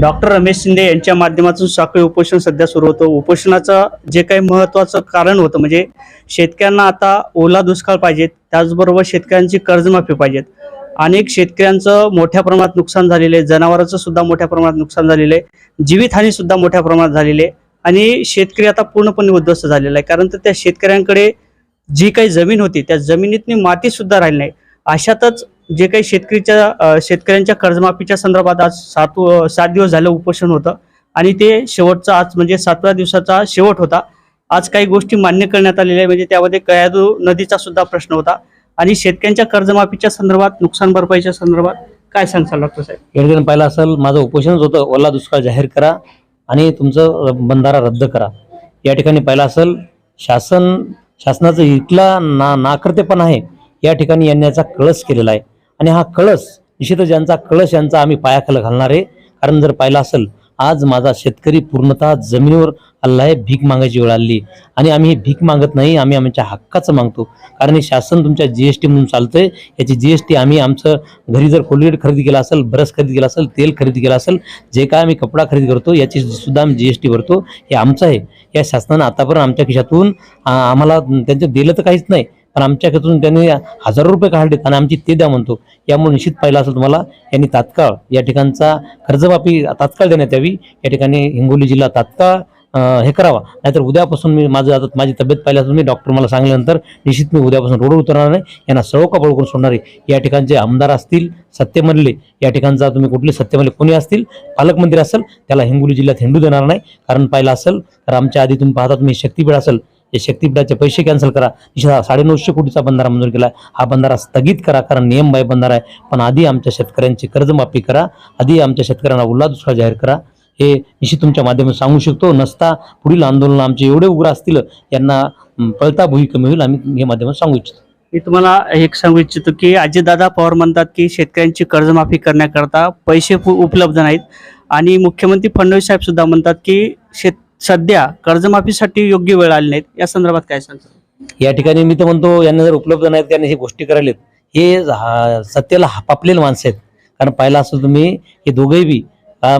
Doctor Ramesh Shinde यांच्या माध्यमातून साखळी उपोषण सध्या सुरू होतं. उपोषणाचं जे काही महत्त्वाचं कारण होतं म्हणजे शेतकऱ्यांना आता ओला दुष्काळ पाहिजेत त्याचबरोबर शेतकऱ्यांची कर्जमाफी पाहिजेत. अनेक शेतकऱ्यांचं मोठ्या प्रमाणात नुकसान झालेलं आहे जनावरांचं सुद्धा मोठ्या प्रमाणात नुकसान झालेलं आहे जीवितहानी सुद्धा मोठ्या प्रमाणात झालेली आहे आणि शेतकरी आता पूर्णपणे उद्ध्वस्त झालेला आहे. कारण तर त्या शेतकऱ्यांकडे जी काही जमीन होती त्या जमिनीतनी माती सुद्धा राहिली नाही. अशातच जे काही शेतकरीच्या शेतकऱ्यांच्या कर्जमाफीच्या संदर्भात आज सात सात दिवस झालं उपोषण होतं. आणि ते शेवटचा आज म्हणजे सातव्या दिवसाचा शेवट होता. आज काही गोष्टी मान्य करण्यात आलेल्या आहे म्हणजे त्यामध्ये कयादू नदीचा सुद्धा प्रश्न होता. आणि शेतकऱ्यांच्या कर्जमाफीच्या संदर्भात नुकसान भरपाईच्या संदर्भात काय सांगसाल डॉक्टर साहेब? एक दिन पहिला असेल माझं उपोषणच होतं. ओला दुष्काळ जाहीर करा आणि तुमचं बंधारा रद्द करा. या ठिकाणी पहिला असेल शासन शासनाचं इथला ना नाकर्तेपण आहे. या ठिकाणी यांनी याचा कळस केलेला आहे. आणि हा कळस निश्चितच यांचा कळस यांचा आम्ही पायाखाल घालणार आहे. कारण जर पाहिलं असेल आज माझा शेतकरी पूर्णतः जमिनीवर आला आहे भीक मागायची वेळ आली. आणि आम्ही हे भीक मागत नाही आम्ही आमच्या हक्काचं मागतो. कारण हे शासन तुमच्या जीएसटी म्हणून चालतंय. याची जीएसटी आम्ही आमचं घरी जर कोलगेट खरेदी केला असेल ब्रश खरेदी केला असेल तेल खरेदी केला असेल जे काय आम्ही कपडा खरेदी करतो याची सुद्धा आम्ही जीएसटी भरतो. हे आमचं आहे. या शासनानं आतापर्यंत आमच्या खिशातून आम्हाला त्यांचं दिलं तर काहीच नाही. पण आमच्या खिशातून त्यांनी हजारो रुपये काढले आणि आमची ते द्या म्हणतो. यामुळे निश्चित पाहिलं असेल तुम्हाला यांनी तात्काळ या ठिकाणचा कर्जमाफी तात्काळ देण्यात यावी. या ठिकाणी हिंगोली जिल्हा तात्काळ हे करावा. नाहीतर उद्यापासून मी माझं आता माझी तब्येत पाहिल्यापासून मी डॉक्टर मला सांगल्यानंतर निश्चित मी उद्यापासून रोडवर उतरणार नाही. यांना सळो का करून सोडणारे या ठिकाणचे आमदार असतील सत्तेमधले या ठिकाणचा तुम्ही कुठले सत्तेमधले कोणी असतील? पालकमंत्री असेल त्याला हिंगोली जिल्ह्यात हिंडू देणार नाही. कारण पाहिलं असेल तर आमच्या आधी तुम्ही पाहता तुम्ही शक्तीपीठ असेल या शक्तीपीठाचे पैसे कॅन्सल करा. निश्चित साडेनऊशे कोटीचा बंधारा मंजूर केला हा बंधारा स्थगित करा कारण नियम बाय बंधारा आहे. पण आधी आमच्या शेतकऱ्यांची कर्जमाफी करा. आधी आमच्या शेतकऱ्यांना उल्हा दुसरा जाहीर करा. हे निश्चित तुमच्या माध्यमातून सांगू शकतो. नसता पुढील आंदोलन आमचे एवढे उग्र असतील यांना पळता भुई कमी होईल. आम्ही हे माध्यमात सांगू इच्छितो. मी तुम्हाला एक सांगू इच्छितो की अजितदादा पवार म्हणतात की शेतकऱ्यांची कर्जमाफी करण्याकरता पैसे उपलब्ध नाहीत. आणि मुख्यमंत्री फडणवीस साहेब सुद्धा म्हणतात की शेत सध्या कर्जमाफीसाठी योग्य वेळ आली नाहीत. या संदर्भात काय सांगतो? या ठिकाणी मी तर म्हणतो यांना जर उपलब्ध नाहीत त्यांनी हे गोष्टी करायलेत. हे सत्तेला हापापलेले माणसं आहेत. कारण पाहिलं असं तुम्ही हे दोघेही बी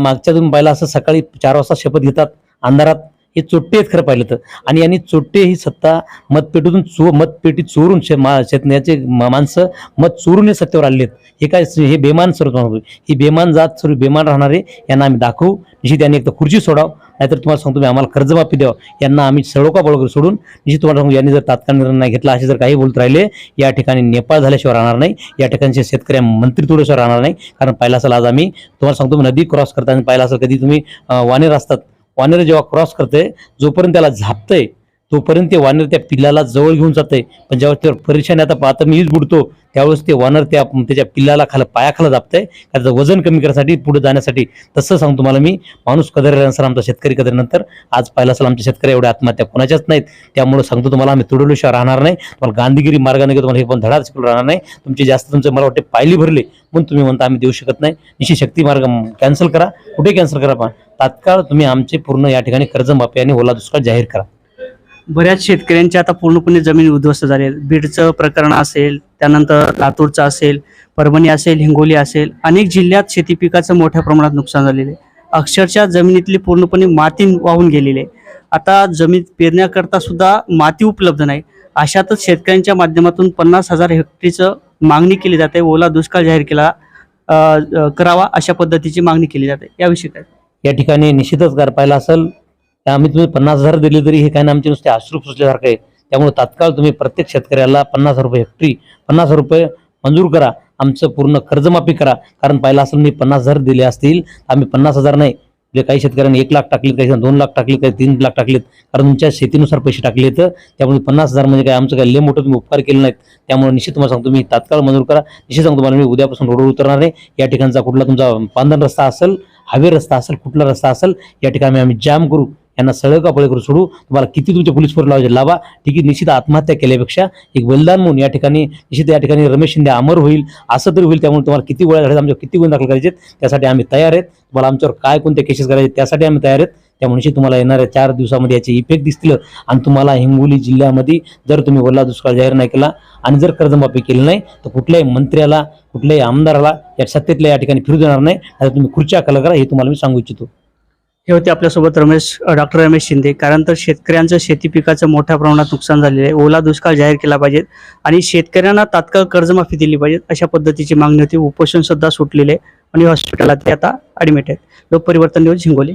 मागच्या तुम्ही पाहिलं असं सकाळी चार वाजता शपथ घेतात अंधारात हे चोट्टे आहेत खरं पाहिलं तर. आणि यांनी चोट्टे ही सत्ता मतपेटीतून चो मतपेटी चोरून शे मा शेतण्याचे माणसं मत चोरून हे सत्तेवर आलेले आहेत. हे काय हे बेमान सर्व ही बेमान जात सर्व बेमान राहणारे यांना आम्ही दाखवू. निश्चित यांनी एक तर खुर्ची सोडाव. नाहीतर तुम्हाला सांगतो मी आम्हाला कर्जमाफी द्यावं. यांना आम्ही सळोका बळकर सोडून निश्चित तुम्हाला सांगू यांनी जर तात्काळ निर्णय घेतला असे जर काही बोलत राहिले या ठिकाणी नेपाळ झाल्याशिवाय राहणार नाही. या ठिकाणचे शेतकऱ्या मंत्री थोडेशिवाय राहणार नाही. कारण पाहिला असेल आज आम्ही तुम्हाला सांगतो मी नदी क्रॉस करताना पाहिला असेल कधी तुम्ही अं, वानेर असतात. वानेर जेव्हा क्रॉस करते जोपर्यंत त्याला झापतंय तोपर्यंत ते वानर त्या पिल्लाला जवळ घेऊन जाते पण ज्यावेळेस त्यावर परेशानी आता पाहता मीच बुडतो त्यावेळेस ते वानर त्या त्याच्या पिल्लाला खाली पायाखाला दाबतंय. त्याचं वजन कमी करण्यासाठी पुढे जाण्यासाठी तसं सांगतो तुम्हाला मी. माणूस कदरल्यानंतर आमचा शेतकरी कदरल्यानंतर आज पाहिलं असेल आमच्या शेतकरी एवढ्या आत्महत्या कोणाच्याच नाहीत. त्यामुळे सांगतो तुम्हाला आम्ही तुडवल्याशिवाय राहणार नाही. तुम्हाला गांधीगिरी मार्गाने तुम्हाला हे पण धडा शिकलो राहणार नाही. तुमचे जास्त तुमचे मला वाटते पायली भरले म्हणून तुम्ही म्हणता आम्ही देऊ शकत नाही. निश्चित शक्ती मार्ग कॅन्सल करा. कुठे कॅन्सल करा पण? तात्काळ तुम्ही आमचे पूर्ण या ठिकाणी कर्जमाफी आणि ओला दुष्काळ जाहीर करा. बऱ्याच शेतकऱ्यांची आता पूर्णपणे जमीन उद्ध्वस्त झाली आहे. बीडचं प्रकरण असेल त्यानंतर लातूरचं असेल परभणी असेल हिंगोली असेल अनेक जिल्ह्यात शेती पिकाचं मोठ्या प्रमाणात नुकसान झालेलं आहे. अक्षरशः जमिनीतली पूर्णपणे माती वाहून गेलेली आहे. आता जमीन पेरण्याकरता सुद्धा माती उपलब्ध नाही. अशातच शेतकऱ्यांच्या माध्यमातून पन्नास हजार हेक्टरीचं मागणी केली जाते. ओला दुष्काळ जाहीर केला करावा अशा पद्धतीची मागणी केली जाते. याविषयी काय? या ठिकाणी निश्चितच गरपायला असेल. आम्ही तुम्ही पन्नास हजार दिले तरी हे काय ना आमचे नुसते अश्रू पुसल्यासारखं आहे. त्यामुळे तात्काळ तुम्ही प्रत्येक शेतकऱ्याला पन्नास रुपये हेक्टरी पन्नास रुपये मंजूर करा. आमचं पूर्ण कर्जमाफी करा. कारण पाहिलं असेल मी पन्नास हजार दिले असतील आम्ही पन्नास हजार नाही. जे काही शेतकऱ्यांनी एक लाख टाकले काही दोन लाख टाकले काही तीन लाख टाकलेत. कारण तुमच्या शेतीनुसार पैसे टाकले तर त्यामुळे पन्नास हजार म्हणजे काय आमचं काय लय मोठं तुम्ही उपकार केले नाहीत. त्यामुळे निश्चित तुम्हाला सांगतो मी तात्काळ मंजूर करा. निश्चित सांगतो तुम्हाला मी उद्यापासून रोडवर उतरणार आहे या ठिकाणचा कुठला तुमचा पांधन रस्ता असेल हावे रस्ता असेल कुठला रस्ता असेल या ठिकाणी आम्ही जाम करू. यांना सळं का करू सोडू. तुम्हाला किती तुमच्या पोलीस फोर लावायचे लावा. ठीक आहे निश्चित आत्महत्या केल्यापेक्षा एक बलिदान म्हणून या ठिकाणी निश्चित या ठिकाणी रमेश शिंदे अमर होईल. असं तरी होईल त्यामुळे तुम्हाला किती वेळा झाल्या आमच्या किती गुण दाखल करायचे त्यासाठी आम्ही तयार आहेत. तुम्हाला आमच्यावर काय कोणते केसेस करायचे त्यासाठी आम्ही तयार आहेत. त्यामुळे तुम्हाला येणाऱ्या चार दिवसामध्ये याचे इफेक्ट दिसतील. आणि तुम्हाला हिंगोली जिल्ह्यामध्ये जर तुम्ही ओला दुष्काळ जाहीर नाही केला आणि जर कर्जमाफी केली नाही तर कुठल्याही मंत्र्याला कुठल्याही आमदाराला या सत्तेतल्या या ठिकाणी फिरू देणार नाही. आता तुम्ही खुर्च्या कला करा हे तुम्हाला मी सांगू इच्छितो. हे होते आपल्यासोबत रमेश डॉक्टर रमेश शिंदे. कारण तर शेतकऱ्यांचं शेती पिकाचं मोठ्या प्रमाणात नुकसान झालेलं आहे. ओला दुष्काळ जाहीर केला पाहिजेत आणि शेतकऱ्यांना तात्काळ कर्जमाफी दिली पाहिजे अशा पद्धतीची मागणी होती. उपोषण सुद्धा सुटलेले आहे आणि हॉस्पिटलात ते आता ॲडमिट आहेत. लोकपरिवर्तन न्यूज हिंगोली.